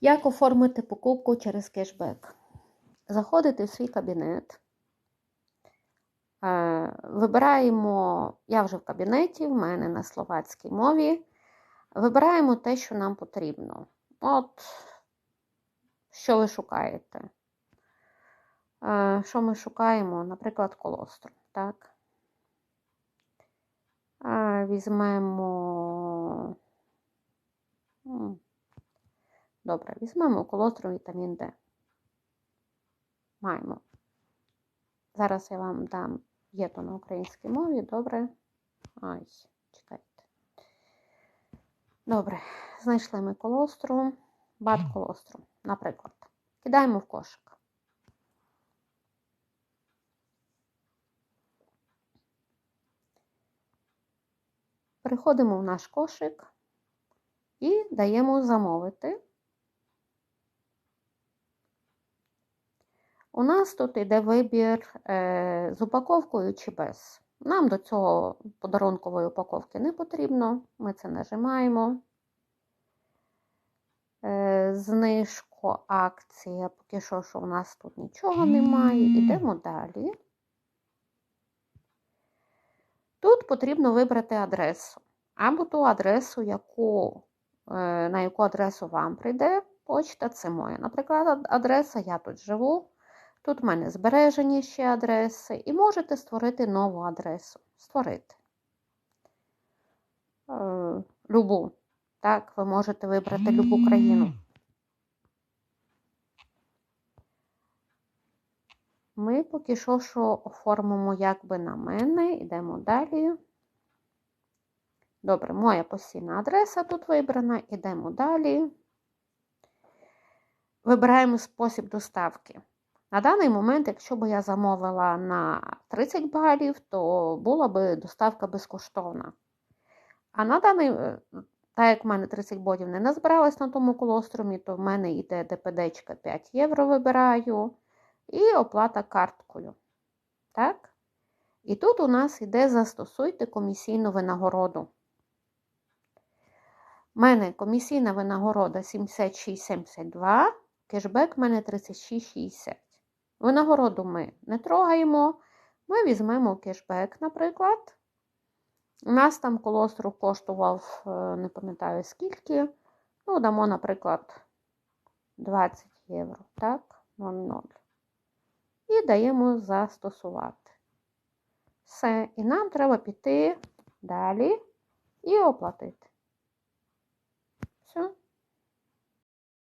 Як оформити покупку через кешбек? Заходите в свій кабінет. Е, Вибираємо, я вже в кабінеті, в мене на словацькій мові. Вибираємо те, що нам потрібно. От, що ви шукаєте? Е, Що ми шукаємо? Наприклад, колострум. Так? Е, Візьмемо. Добре, візьмемо колострум вітамін Д. Маємо. Зараз я вам дам, є то на українській мові, добре. Ай, чекайте. Добре, знайшли ми колострум, бат колострум, наприклад. Кидаємо в кошик. Переходимо в наш кошик і даємо замовити. У нас тут йде вибір е, з упаковкою чи без. Нам до цього подарункової упаковки не потрібно. Ми це нажимаємо. Е, знижку акція, поки що, що у нас тут нічого немає. Йдемо далі. Тут потрібно вибрати адресу. Або ту адресу, яку, е, на яку адресу вам прийде почта, це моя. Наприклад, адреса, я тут живу. Тут в мене збережені ще адреси, і можете створити нову адресу. Створити. Е, любу. Так, ви можете вибрати любу країну. Ми поки що, що оформимо якби на мене, йдемо далі. Добре, моя постійна адреса тут вибрана, йдемо далі. Вибираємо спосіб доставки. На даний момент, якщо б я замовила на 30 балів, то була б доставка безкоштовна. А на даний, е, так як в мене 30 бодів не назбиралось на тому колострумі, то в мене йде ДПД 5 євро вибираю і оплата карткою. Так? І тут у нас йде застосуйте комісійну винагороду. У мене комісійна винагорода 76,72, кешбек в мене 36,60. Винагороду ми не трогаємо. Ми візьмемо кешбек, наприклад. У нас там колостру коштував, е, не пам'ятаю скільки. Ну, дамо, наприклад, 20 євро. Так, 0,0. І даємо застосувати. Все. І нам треба піти далі і оплатити.